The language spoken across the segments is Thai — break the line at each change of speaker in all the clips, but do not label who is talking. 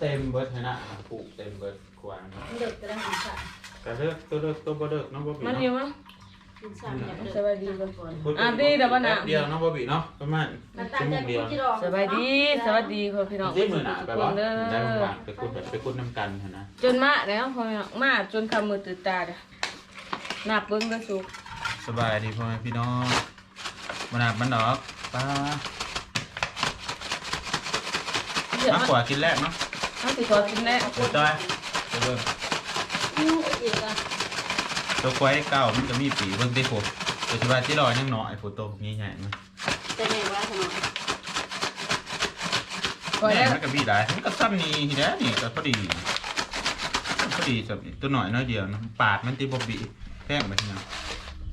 เต็มเบิดให้นะปลูกเต็มเบิดควาง
เด็กกำลังกินข้าว
กระเลิกตัวเลิกตัวบ่เลิกน้องบ่บี
มัน
เนาะ
อยู่มั้ง
กินข้าวอย่างเด็ก
สบายดีบ่
ก่อน
อะดีแต่ว่าน่ะ
แป๊บเดียวน้องบ่บีเนาะประมาณ
มันตั้
ชั่
ง
วโม
ใจ
งเดียว
กินที่รอ
สบายดีสวัสดีพ่อพี่น้อง
ที่มือหนา
ทุก
ไป
ค
บ่
นเด้
ได้
อ
บ้างๆไปคุดไปคุดน้ำกันหั่นนะ
จนมาแล้วพ่อพี่น้องมาจนคำมือตื่นตาเด้อนับเบิ่งเด้อสุก
สบายดีพ่อแม่พี่น้องมันหนักมันดอกป้า
เดี๋ยว
มาก
มาก
ว่ากินแรกเนาะ
เอาสิขอกินแน่
เดี๋ยวจอยเดี๋ยวเบิ่ง
อือเอกอะ
ตัวควายเก่ามันจะมีปีเบิ่งติโคแต่สิว่าที่ลอยยังน้อยโฟโต้ใหญ่ๆมัน
จะแม่ว่าขนม
ขอ
แม่
แล้ว
มันก็มีหลายมันก็ซ้ำนี่ทีแรกนี่ก็พอดีพอดีสับนี่ตัวหน่อยน้อยเดียวนะปาดมันติบ่บีแท่งไปทีนะ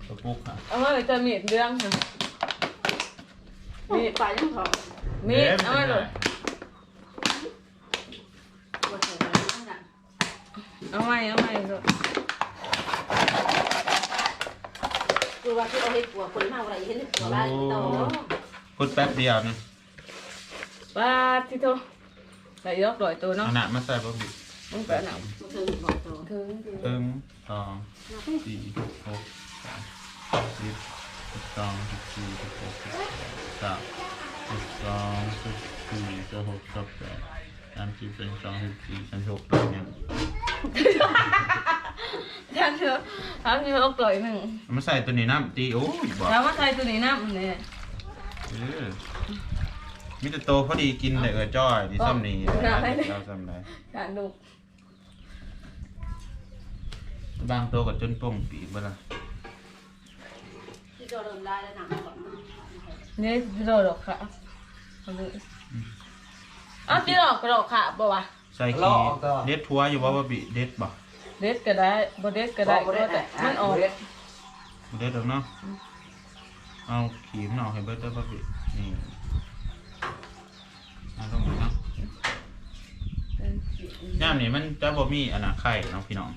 ตัวปุ๊กค่ะ
เอามาเลยจะมีดเรื่องค่ะ
มีปลายังพอ
มีดเอามาเลย
ปวดหัวนั่นน่ะ
เอามาเอามาเลย
คือ ว่าที่เอาให้ปัวคนเมาอะไรเห็นปัวบ้านโต
พุดแป๊บเดียวนี่
ป้าที่โตใส่ยอกดอยตัวเนาะ
เอาหนักมาใส่บ่บี
มึงไปหนาว
มันคือบอกโต
ถึง
เพิ่งสองสี่หกสามสิบสิบสองสิบสี่สิบหกสิบสามสิบสองสิบสี่สิบหกสิบแปดสามสิบเป็นสองสิบสี่สามสิบหกตัวเนี่ย
ท่านเถอะท่านเถอะกล่อยหนึ่ง
เอามาใส่ตัวนี้น้ำตีโอ้ยบอก
แล้วมาใส่ตัวนี้น้ำเนี่ย
เออมิตรโตพอดีกินเลยเออจ้อยที่ซ้ำนี่เราซ้ำได้
การดู
บางโตกับจนป่งปีกเวลา
ที่โตเริ่มได้แล้วหนังก่อน
นี่พี่โดดอกค่ะเอาเลยเอาที่ดอกกระดอกค่ะบ่วะ
ใส่ขี้เด็ดทัวอยู่ว่าบ่บีเด็ดบ่
เด็ดก็ได้บ่เด็ดก็ได้ก็แต่มันออก
บ่เด็ดหรอกเนาะเอาขีมนออกให้เบิดได้บ่บีนี่เอาตรงนี้เนาะย่ามนี่มันจะบ่มีอันน่ะไข่เนาะพี่น้อง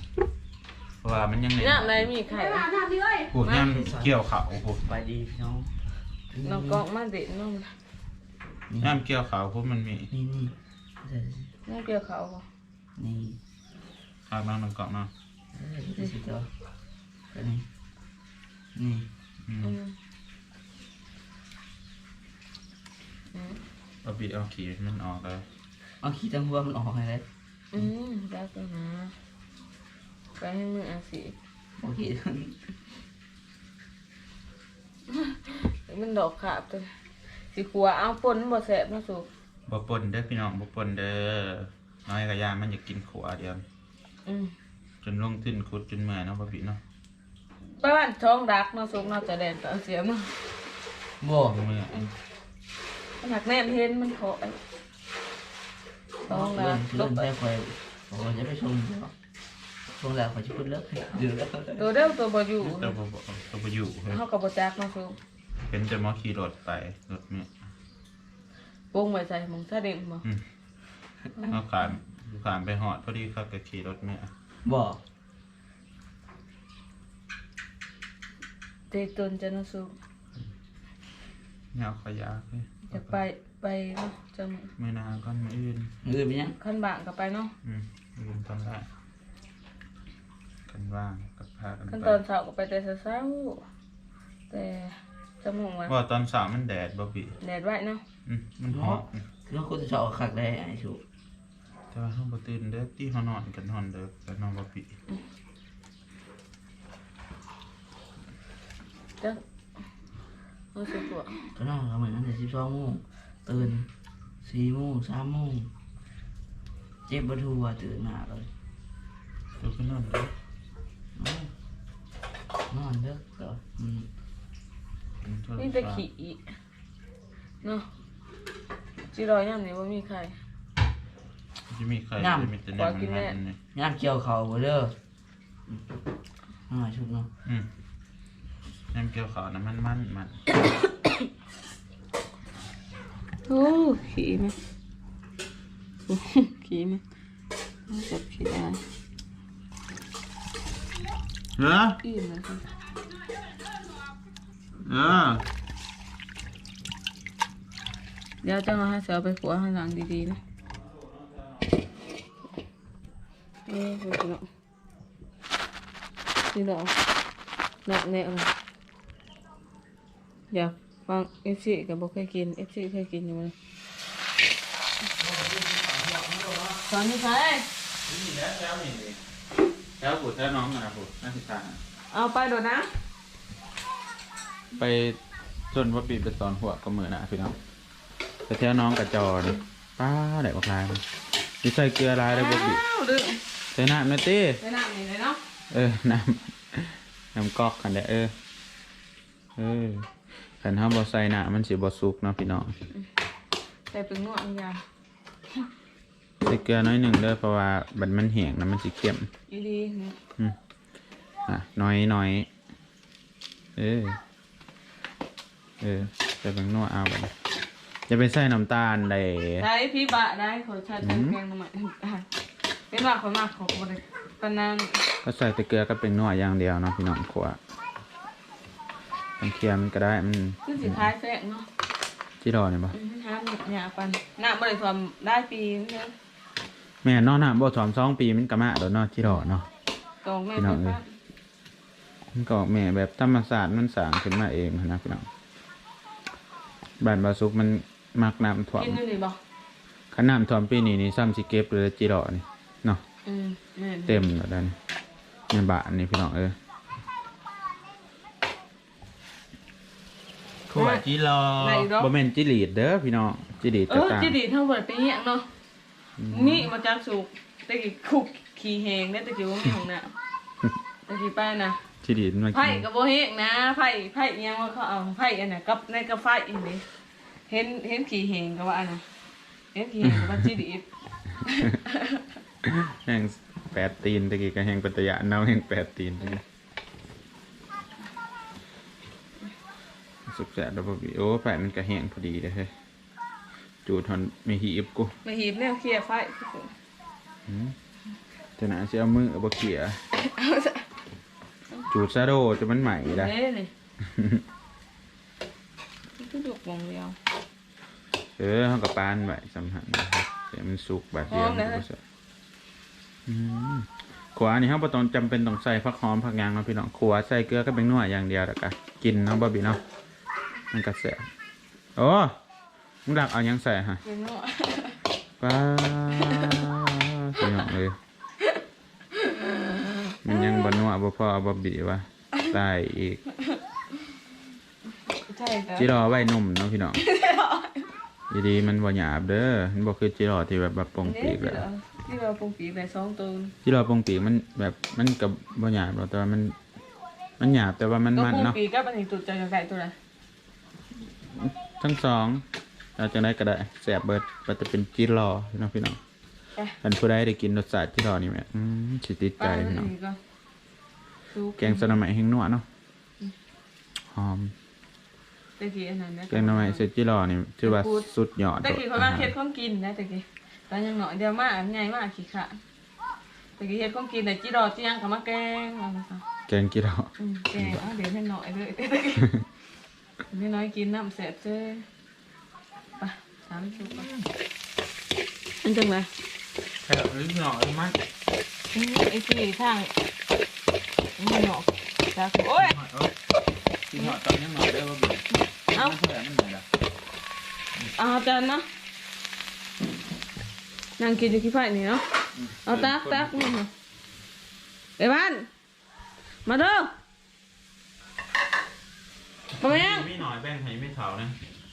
เพราะว่ามันยัง
น้ำไหนมีไข่
หน้าหน้าพี่เอ้ย
พูดย่ามเกี่ยวเขาโอ้โห
ไปดีพี่น้อง
น้องกอกมาเด็ดน้อง
ย่ามเกี่ยวเขาพวกมันมี
นี่นี่
น้องเกี่ยวเขาบ่
นี่
ข้างบ้างน้องเกาะเนาะ
เออนี่สิตัวอันนี้นี่
อืม
อืมอืม
เอาบีเอาขีมันออกเลย
เอาขี้ตั้งหัวมันออกให้เลย
อืมได้ก็หาไปให้มึงอาสิ
โอเค
มันดอกขาบตัวสิขัวเอาปนบ่แสบเนาะสุก
บ่ปนเด้อพี่น้องบ่ปนเด้อน้อยกะยามันอยากกินขวเดียว
อืม
จนลงขึ้นคุดจนเมื่อยเนาะบ่บีเนาะ
ไปบ้านท้องรักเนาะสุกเนาะจะแดนต่อเสียมั้ง
บ่
เมื่อย
มันหักแน่นเห็นมันขอไอ้ท้อง
เพื่
รั
อน
ก
เพื่อนไปคอยบอกว่าจะไปชมเดี๋ยวชมแล้วขอจะพูดเลิกเดี๋ยวแล้ว
ตัวเดียวตัวบ่อยู่
แต่บ่บ่ตัวบ่อยู่เฮ้ย
เฮาก็บ่จักเนาะสุก
เป็นแต่หมอขี่รถไปรถเนี่ย
ปรุงไว้ใส่หมองซาเด็งบ่
เอาขาม ขามไปหอดพอดีเขาก็ขี่รถเนี่ย
บ่
เตตนจะเนาะสุก
ยาวขยะเลย
จะไปไปเนาะจัง
ไม่นานก็ไม่อื่น
มือเป็นยัง
คันบางก็ไปเนาะ
อืมอื่นตอนแรกกันว่างกับพากัน
ขั้น
ไป
ตอนเช้าก็ไปแต่เช้าๆแต่จมูกว่า
ว่าตอนสาวมันแดดบ่บี
แดดไว้เนาะ
อืมมันหอด
แล้วคนจะชอบขักได้ไอ้ชู
แต่ว่าห้องบ่ตื่นเด้อที่เขานอนกันนอนเด้อกันนอนบ่ปี
จังเอาสิพวก
ก็นอนกันเหมือนนั้นแต่สิบสองโมงตื่นสี่โมงสามโมงเจ็บปวดหัวตื่นมาเลย
ตัวก็นอนเด้อน
อนเด้อก็มัน
เป็นโทรศัพท์
นี่แต่ขี้เนาะจีรอยย่ำนี่ว่ามีใคร
จะมีใครจะมีแต่แนว
ขอกินแน่
มันๆนี่
ย่ามเกี่ยวเขาบ่เด้ออ่าชุดเนาะ
อืมน้ำเกี่ยวขาวน้ำมันมันมัน
โอ้ขี้ไหมขี้ไหมจับขี้ได้
เออ
อิ่มเลยค่ะ
เออ
เดี๋ยวจะมาให้เสือไปขัวข้างหลังดีๆนะ นี่คือพี่น้องพี่น้องหนักแน่เลยอยากฟังเอฟซีกับบอกเคยกินเอฟซีเคยกินอยู่มั้ยสอนนี่ใช่
นี่แล้วแล้วนี่แล้วบุตรแล้วน้องนะบุตรนักศึกษา
เอาไปโดดนะ
ไปจนว่าปีไปตอนหัวก็เหมือนนะพี่น้องแต่เที่ยวน้องกระจอนป้าไหนบอกลายมันมีใส่เกลือลายได้บ่บี
อ้าวดึง
ใส่น้ำนะเต้
ไปนั่งนี่เลยเนาะ
เออ น้ำ น้ำก๊อกกันแหละเออ เออขันห้าบอใส่หนามันสิบอสุกเนาะพี่น้อง
ใส่เป็นนวดยา
ใส่เกลือน้อยหนึ่งเด้อเพราะว่าบัดมันแห้งนะมันสิเค็ม
อีดีเนี่ย
อะน้อยน้อยเออ เออใส่แบงนัวเอาไปจะไปใส่น้ำตาลใด
ได้พี่บะได้ขอชาติแกงหน่อไม้ได้ เป็นว่าขอมากขอคนเลยปานนั้น
ก็ใส่แต่เกลือก็เป็นนัวอย่างเดียวเนาะพี่น้องขวมันเคียมนก็ได้มัน
ขึ้นสิท้ายแฟกเนาะ
จีรอเนี่ยปะ
อืมน้ำหยาปันน้ำบริสุทธิ์ได้ปีนึง
แม่นเนอนนะบ่สอนสองปีมันก็มาแล้วเนาะจีรอเนาะ
กองแม่
พี่น้องเอ้ยมันก็แม่แบบธรรมศาสตร์มันสร้างขึ้นมาเองนะพี่น้องบ้านบาสุกมันมักน้ำท่วม
กินอยู่นี่บ่
ขนาน้ำท่วมปีนี้นี่ซ้ำสิเก็บเลยจีรอนี่ เนาะ
อืมแม่น
เต็มแล้วดันในบ้านนี่พี่น้องเอ้ยขวดจีรอบ่แม่นจิลีดเด้อพี่น้องจิลีด
เอ
จะ
อ
ตาม
จีดีทั้งหมดไปเหี้ยงเนาะนี่มาจากสุกตะกี้คุกขี่แหงได้ตะกี้ว่ามีของน่ะตะกี้ไปนะ
จิลีดมา
ไผ่
กิน
กับโบเฮกนะไผ่ไผ่อิหยังว่าเขาเอาไผ่อันน่ะกับในกระไฟอีนี่เห็นเห็นขี่เหงก็ว่าอันน่ะเห็นขี่เหงก็ว่าจีดีด
แห้งแปดตีนตะกี้ก็แห้งปัตยะเน่าแห้งแปดตีนสุกแสบแล้วบ่บีโอ้แปดมันก็แห้งพอดีเลยเฮ้ยจูดทอนไม่หีบกู
มาหีบแนวเคลียร์ไฟ
อืมจะน่าสิเอามือเอาบ่เขี่ยจูดซะโดจะมันใหม่ได้
เด้นี่ก็ดุกวงเดียว
เออเขากับปานไว้สำหันนะครับเดี๋ยวมันสุกแบบเดียว
หอม
มัน
นะ
ก็บ่เสร็จอืม ขวานี่เขาบ่ต้องจำเป็นต้องใส่ผักหอมผักหยางเนาะพี่น้องขวาใส่เกลือก็เป็นนัวอย่างเดียวแล้วก็กินเนาะบ่บีเนาะมันก็แซ่บโอ้มึงดักเอาหยังใส่ฮะ
เป็นเนาะ
ป้าพี่น้องเลยมันยังบ่นัวบ่พอบ่บีวะใส่อีก
ใช่จ้ะ
จิรอไว้นุ่มเนาะพี่น้องดีๆมันบ่หยาบเด้อมันบ่คือจิรอที่แบบแบบปงปีก
แล้
แล้วว
ที่เราปรุงปีกได้สองตัว
จิรอปงปีกมันแบบมันกับบ่หยาบหรอกแต่ว่ามัน มันหยาบแต่ว่ามัน
ก็
มัน
ปรุง
เนาะ
ปีกก็เป็นอีกตัวใจไก่ตัวไหน
ทั้งสองเราจะได้ก็ได้แสบเบิดก็จะเป็นจิรอเนาะพี่น้องอันผู้ใดได้กินรสชาติจิรอนี่แหม่อืมสิติดใจพี่น้อง
ก็ซุป
แกงสนามไหมแห้งนัวเนาะหอม
ตะกี้อันนั้นนะ
แกงหน่อไม้เสร็จจิรอนี่ถือว่าสุดยอด
ตะกี้เขาว่าเฮ็ดของกินนะตะกี้ ตอนยังหน่อยเดียวมากใหญ่มากขี้ขะตะกี้เฮ็ดของกินแต่จีดอจียังกับมาแกงเอามาซะ
แกงจิรอ
อืมแกงเอาเดี๋ยวให้หน่อยเลยตะกี้ไม่น้อยกินน้ำแสบเจ้ไปสามชุบไปอันจังไร
แค่ลิ้นหน่อยมั้ย
ไอ้ที่ทางนี่หนอกจ้าโอ้ย
กินหน่อยตอนยังหน่อยได้บ่บี
เอ้า
มันเท่าไหร่มันไหนล่ะ
เอาอาจารย์นะ นั่งกินอยู่ที่ไฟนี่เนาะเอาตักตักนี่ค่ะไปบ้านมาเด้อไปไหมยัง
มีหน่อยแบ่งให้ไม่เท่านะ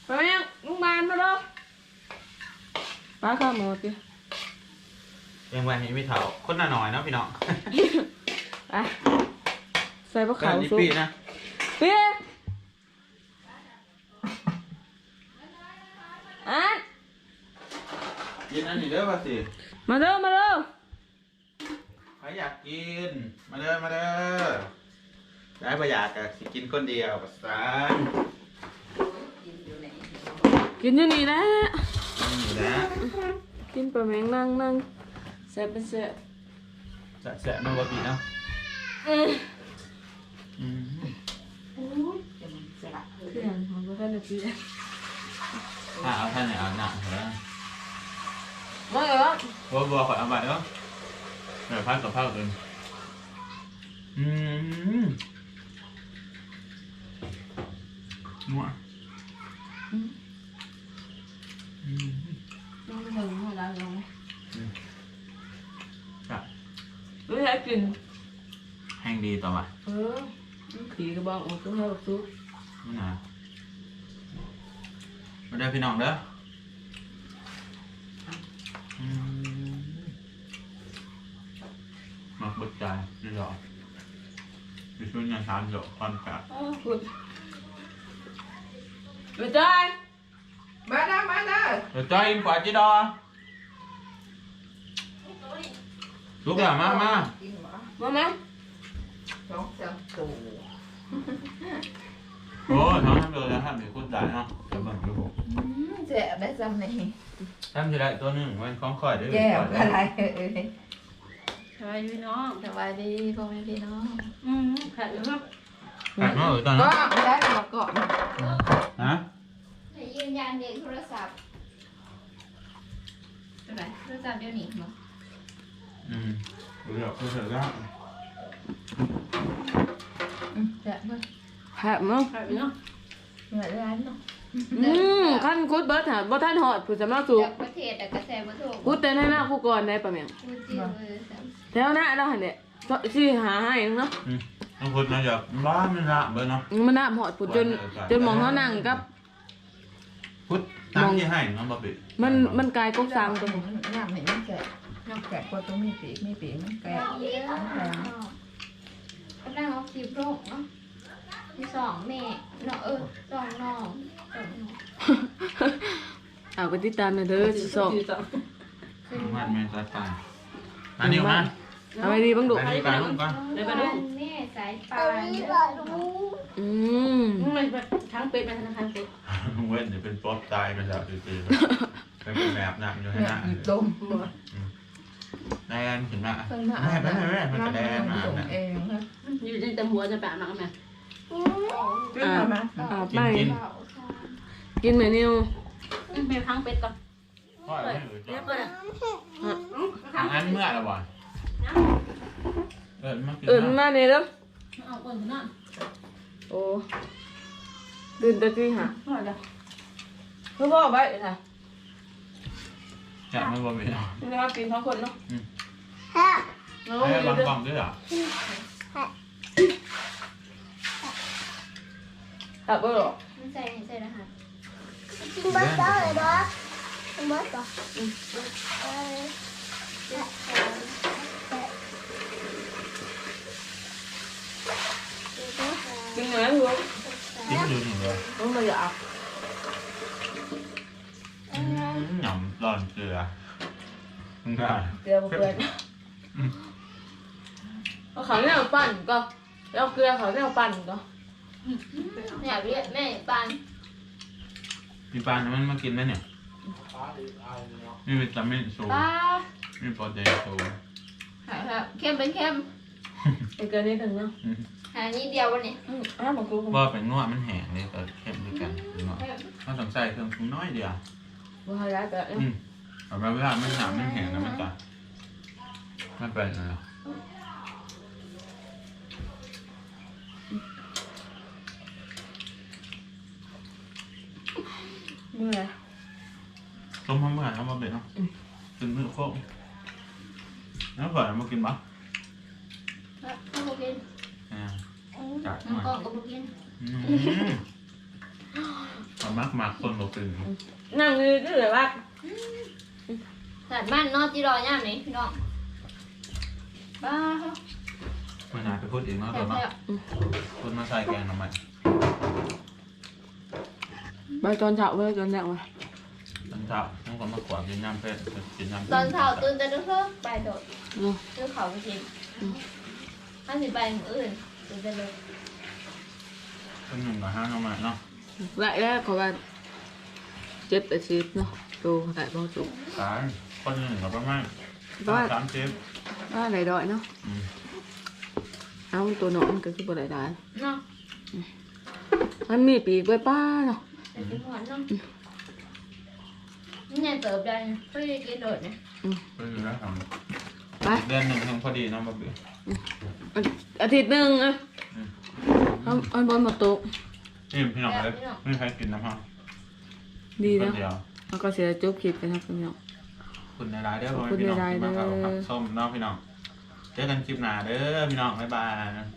ไปไหมยังลุงบานมาเด้อป้าข้าวหมูติ
แบ่งไว้ให้ไม่เท่าคนละหน่อยเนาะพี่น้อง
ไปใส่พวก
เกิ
เขา
นนี่
ซุป
ปีนะ
เปี๊ยะอัน
กิ นอันนี้เด้อป่ะสิ
มาเด้อมาเด้อ
ใครอยากกิน มาเด้อมาเด้อได้ประหยัดกะสิกินคนเดียวประสาน
กินอยู่นี่แหละ
นี่นะ
กินปลาแมงนั่งนั่งแซ่บเป็นแซ่บ
จะแสบมาบ่ปีเนาะ
อืม
อืม
เพื่อนของเพื่อนจะกิน
ถ้าเอาท่านไหนเอาหนักเหรอ
มาเหรอ
บัวบัวขอเอาไปเนาะเดี๋ยวพัดกับข้าวกันอืมนัวอืม
น้องเบิ่งหัวเราลง
ครับ
รู้จักกิน
แห้งดีต่อว่ะ
เออผีกระบอกออกตัวให้ออกซุป
นี่นะมาเด้อพี่น้องเด้ออืมมักเบิ ดใจนี่หรอไปช่วยงานทานเดี๋ยวความกะ
อ้าวคุณไม่ได้
มาเด้อมาเด้อ
เดี๋ยวใจอิ่มกว่าจีดอลูกหลานมามา
กินหมา
มาไหม
สองสามตัว
โอ้ยท้องทำเลยนะทำเดี๋ยวคุณจ่ายเนาะเดี๋ยวเบิ่งดูผม
แจ่ได้จำนี่
ทำจะได้ตัวหนึ่งมันคล้องคอยได้
แจ่วอะ ไรเอ้ย
ใช่พี่น้อง
สบายดีพ่อแม่พี่น้อง
อืมแข็งครับ
ขาดมาเออตอน
ก็
นั้น
ได้มาก่อน
ฮะ
ให้ยืนยันเด็กโทรศัพท์อะไรโทรศัพท์เดี๋ยวนี้เหรอ
อืมเดี๋ยวเสร็จแล้ว
แจ่วเมื่อ
แข็งเนาะแข็งเนาะ
เหมือนร้านเนาะ
อืมขั้นคุดเบิร์ดหาบ่ท่านหอดผู้จะมาสูบ
จากประเทศแต่กระแสบ่ถูก
คุดแต่ในหน้าผู้ก่อนได้ปะเมียง
พูดจริงเลยซ้
แถวหน้าเราหันเนี่ยสิหาให้เนาะ
อืมต้องพูดมาจากบ้านมันละเบอร์เนาะ
มันน่าหอดผู้จนจนมองเขานั่งกับ
พูดตั้งที่ให้น้องบอบบี้
มันมันกลายกกสังตัว
น้ำเห็นมันแก่น้ำแก่กว่าตัวมีปีกมีปีกมันำแก่
เยอะก็ได้เอาคลิปลงเนาะมีสองแม่เนาะเออสองน้องสองน้อง
เอาไปติดตามหน่อยเด้อสอง
มันไม่สายไฟอันนี้มา
เอาไปดีบ้างดุ
อันนี้ไปลูกก่อน
ได้ปะลูกแม่สายปานเด้อ
อืม
ทั้งเป็ดมันทั้งเป็ด
เว้นจะเป็นป๊อปตายไปแล้วตื่นๆเป็นแบบหนักอยู่ให้หน้า
ดม
แดนขึ้นมา
เพิ่นมา
แม่แม่แม่มันจะแดนมา
ส่ง
เนี่ย
เองฮะ
อยู่ในตะหัวจะแปะมาไหม
ขึ้นมาไหม
อ่า
กิ
ไป
น กิน
เปล่าค่ะ
กินไหมนิว
ไปทั้งเป็ดก่อน
พ่อไม่เออ
เรีย
จ้ะ
บเลย
อันนั้นเมื่อไหร่วะเออมากิน
เอิน
นะ
มาเนี่ยแล้ว
เอาคนนั่น
โอ้ตื่นตะกี้หะ
พอแล้ว
พ่อพ่อไปค่ะ
จะไม่บอมีเนาะ
นี่นะครับกินทั้งคนเนาะเรา
ให้
ก็
บาง
มี
กล่องด้วยเหรอ
ตับเบอร์หรอ
มันใส่ใส่รหัส
บ้าจ้าเลยบ้า
กินไหนลูก
จิ้มดูหนึ่งเลย
ต้องมาอยาก
หย่ำร้อนเกลือง่าย
เกลือเกลือเอาเขาเนี่ยปั่นก็เอาเกลือเขาเนี่ยปั่นก็
แม่เรียแม่ปาน
มีปลาเนี่ยมันมากินได้เนี่ยมีวิตามินสูง
ป้า
มีโปรตีนสูง
หายแล้วเข้มเป็นเข้ม
ไอ้เกลือนี่ถึงเนาะ
หานี้เดียววันนี้
อืมอ้าวมันกู
บ่เป็นนวดมันแห้งเลยก็เข้มด้วยกันนวดก็ต้องใส่เครื่องปรุงน้อยเดียว
บ่ให้ร้ายก็
อืมแต่เวลามันหนามันแห้งนะมันจะไม่เป็นเลย
เมื่อย
ต้มพร้อมกันแล้วมาเป็นเนาะกินมือโค้งแล้วก่อนมากินปะ
ก็บุกิน
อ่าจัดห
น้อง
น่อย
กองก็บุกิน
อืมเอามากมากคนบอกกิน
นั่งนี่ก็เลยว่า
สัตว์บ้านนอนจีรอย่ามนี้พี่น้องป้า
มันน่าไปพูดเองเนาะ
แซ่
ตัว
บ
เนาะ
แซ่บ
พูดมาใส่แกงทำไม
ไปตอนเช้าเว้ยตอนแรกว่ะ
ตอนเช้าต้องก็มากวาดกินน้ำเพชรกินน้ำ
ตอนเช้าตื่นแต่ดึกเพิ่มไปโดด
เนาะ
ซื้อเขาไปกินห้าสิบใบมืออื่นตื่นแต่เลย
ต้นหนึ่งกับห้าน้ำมันเนาะ
ไรแล้วเขาว่าเจ็บแต่ชีสเนาะตัวแต่บ่จุก
ขายคนหนึ่งกับประมาณ
ประมาณ
สามสิบ
ว่าไหนดอยเนาะ
อืม
เอาตัวน้องมันก็คือบ่ได้ได้
เนาะ
มันมีปีกไว้ป้าเนาะ
แต่กินหวานเนาะนี่ไงเติบได้เพื่อกินโดดเนี่ย
ก็คือแล้วทำ
ไป
เดือนหนึ่งทั้งพอดีเน้องบะเบือ
อาทิตย์หนึ่งอะเอาเอาบอลมาโต๊ะ
นี่พี่น้องเลยไม่มีใครกินน้ำฮะ
ดี
ค
แล้ว
นเดียว
แล้วก็เสียจบคลิปกันครับพี่น้อง
คุณในรายเด้อ
ขอบคุณ
พี่น้อง
ในราย
ที่มา
เด้อ
เขาผักส้มเน้องพี่น้องเจอกันคลิปหน้าเด้อพี่น้องบ๊ายบาย
บ